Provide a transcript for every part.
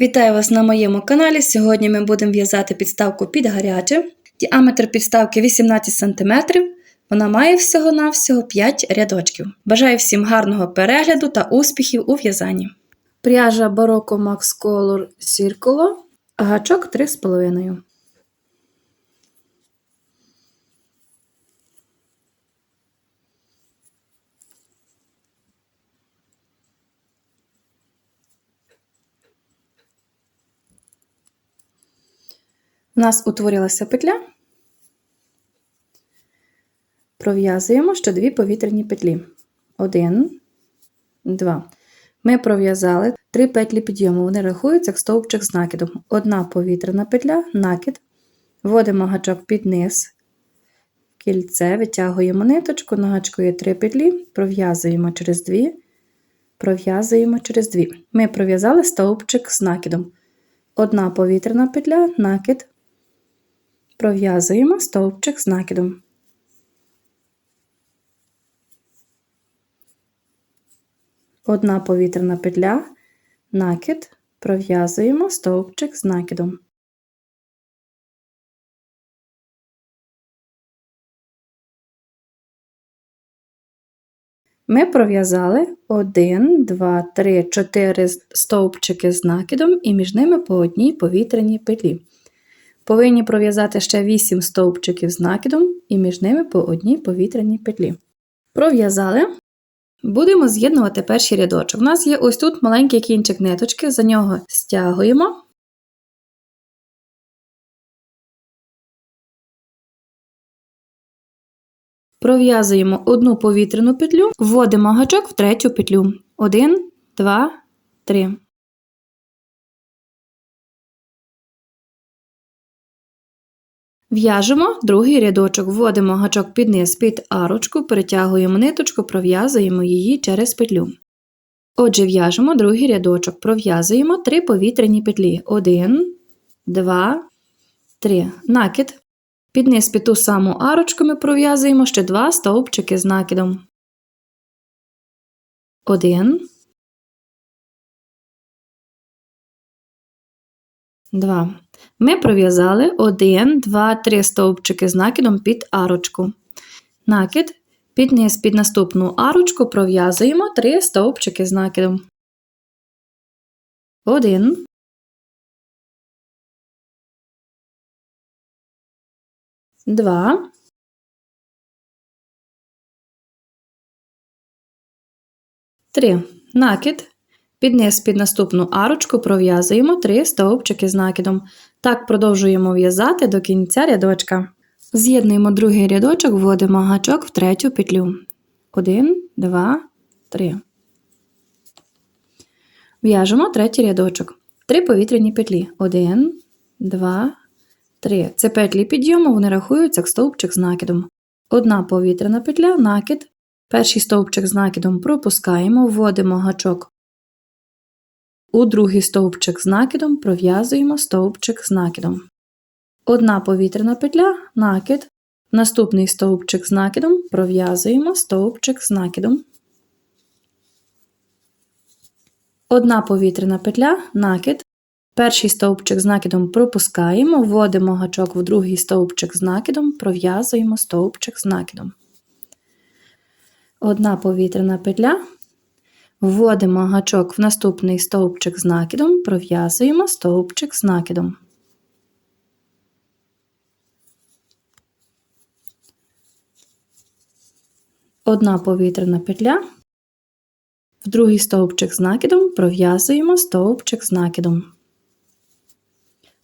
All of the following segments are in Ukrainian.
Вітаю вас на моєму каналі. Сьогодні ми будемо в'язати підставку під гаряче. Діаметр підставки 18 см. Вона має всього-навсього 5 рядочків. Бажаю всім гарного перегляду та успіхів у в'язанні. Пряжа Barocco Max Color Circulo, гачок 3,5. У нас утворилася петля. Пров'язуємо ще дві повітряні петлі. Один, два. Ми пров'язали три петлі підйому. Вони рахуються як стовпчик з накидом. Одна повітряна петля, накид. Вводимо гачок під низ, кільце, витягуємо ниточку, на три петлі, пров'язуємо через дві, пров'язуємо через дві. Ми пров'язали стовпчик з накидом. Одна повітряна петля, накид, пров'язуємо стовпчик з накидом. Одна повітряна петля, накид, пров'язуємо стовпчик з накидом. Ми пров'язали 1, 2, 3, 4 стовпчики з накидом і між ними по одній повітряній петлі. Повинні пров'язати ще 8 стовпчиків з накидом і між ними по одній повітряній петлі. Пров'язали. Будемо з'єднувати перший рядочок. У нас є ось тут маленький кінчик ниточки, за нього стягуємо. Пров'язуємо одну повітряну петлю, вводимо гачок в третю петлю. 1, 2, 3. В'яжемо другий рядочок, вводимо гачок під низ під арочку, перетягуємо ниточку, пров'язуємо її через петлю. Отже, в'яжемо другий рядочок, пров'язуємо три повітряні петлі. 1, 2, 3. Накид. Під низ під ту саму арочку ми пров'язуємо ще два стовпчики з накидом. 1, 2. Ми пров'язали 1, 2, 3 стовпчики з накидом під арочку. Накид. Під низ під наступну арочку пров'язуємо 3 стовпчики з накидом. 1, 2, 3. Накид. Під низ під наступну арочку пров'язуємо 3 стовпчики з накидом. Так продовжуємо в'язати до кінця рядочка. З'єднуємо другий рядочок, вводимо гачок в третю петлю. 1, 2, 3. В'яжемо третій рядочок. Три повітряні петлі. 1, 2, 3. Це петлі підйому, вони рахуються як стовпчик з накидом. Одна повітряна петля, накид. Перший стовпчик з накидом пропускаємо, вводимо гачок у другий стовпчик з накидом пров'язуємо стовпчик з накидом. Одна повітряна петля, накид, наступний стовпчик з накидом пров'язуємо стовпчик з накидом. Одна повітряна петля, накид. Перший стовпчик з накидом пропускаємо, вводимо гачок в другий стовпчик з накидом, пров'язуємо стовпчик з накидом. Одна повітряна петля, Вводимо гачок в наступний стовпчик з накидом, пров'язуємо стовпчик з накидом. Одна повітряна петля, в другий стовпчик з накидом пров'язуємо стовпчик з накидом.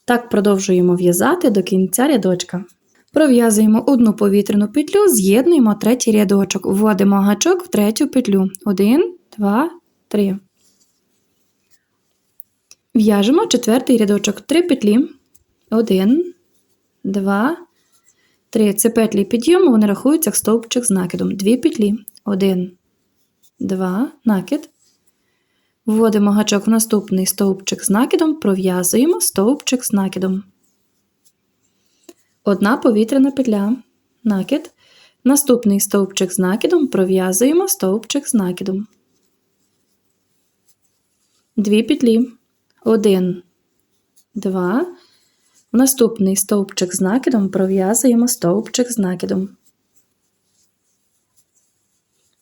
Так продовжуємо в'язати до кінця рядочка. Пров'язуємо одну повітряну петлю, з'єднуємо третій рядочок, вводимо гачок в третю петлю. Один, два, три. В'яжемо четвертий рядочок три петлі. Один, два, три. Це петлі підйому, вони рахуються як стовпчик з накидом. Дві петлі. Один, два, накид. Вводимо гачок в наступний стовпчик з накидом, пров'язуємо стовпчик з накидом. Одна повітряна петля. Накид. Наступний стовпчик з накидом пров'язуємо стовпчик з накидом. Дві петлі. 1, 2. В наступний стовпчик з накидом пров'язуємо стовпчик з накидом.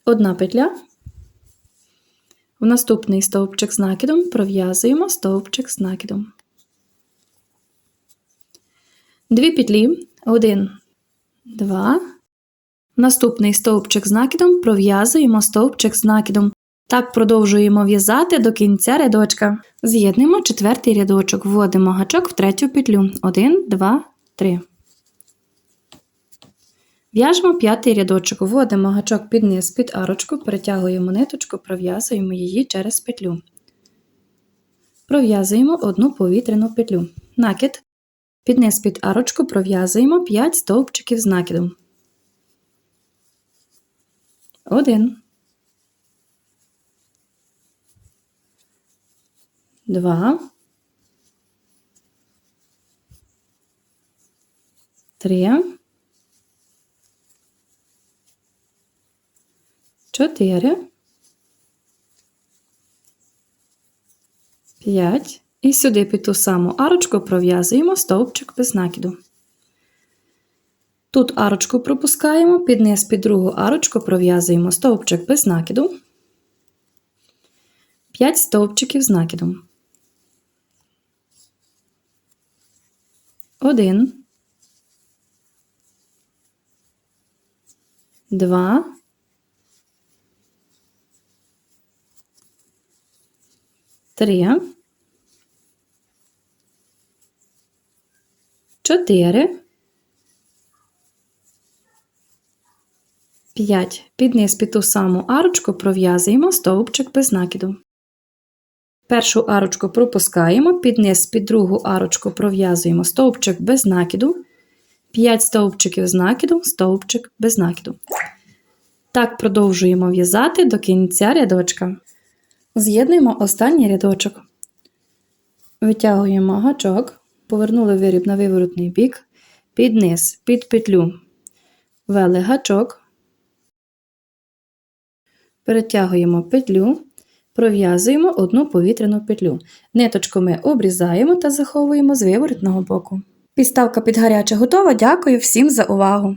Одна петля. В наступний стовпчик з накидом пров'язуємо стовпчик з накидом. Дві петлі. Один, два. Наступний стовпчик з накидом пров'язуємо стовпчик з накидом. Так продовжуємо в'язати до кінця рядочка. З'єднуємо четвертий рядочок, вводимо гачок в третю петлю. 1, 2, 3. В'яжемо п'ятий рядочок, вводимо гачок під низ під арочку, перетягуємо ниточку, пров'язуємо її через петлю. Пров'язуємо одну повітряну петлю. Накид. Під низ під арочку пров'язуємо 5 стовпчиків з накидом. 1. Два. Три. Чотири. П'ять. І сюди під ту саму арочку пров'язуємо стовпчик без накиду. Тут арочку пропускаємо, під низ під другу арочку пров'язуємо стовпчик без накиду. 5 стовпчиків з накидом. 1 2 3 4 5. Під під ту саму арочку пров'язуємо стовпчик без накиду. Першу арочку пропускаємо, під низ під другу арочку пров'язуємо стовпчик без накиду, 5 стовпчиків з накиду, стовпчик без накиду. Так продовжуємо в'язати до кінця рядочка. З'єднуємо останній рядочок. Витягуємо гачок, повернули виріб на виворотний бік, під низ, під петлю. Вели гачок, перетягуємо петлю, пров'язуємо одну повітряну петлю. Ниточку ми обрізаємо та заховуємо з виворотного боку. Підставка під гаряче готова. Дякую всім за увагу!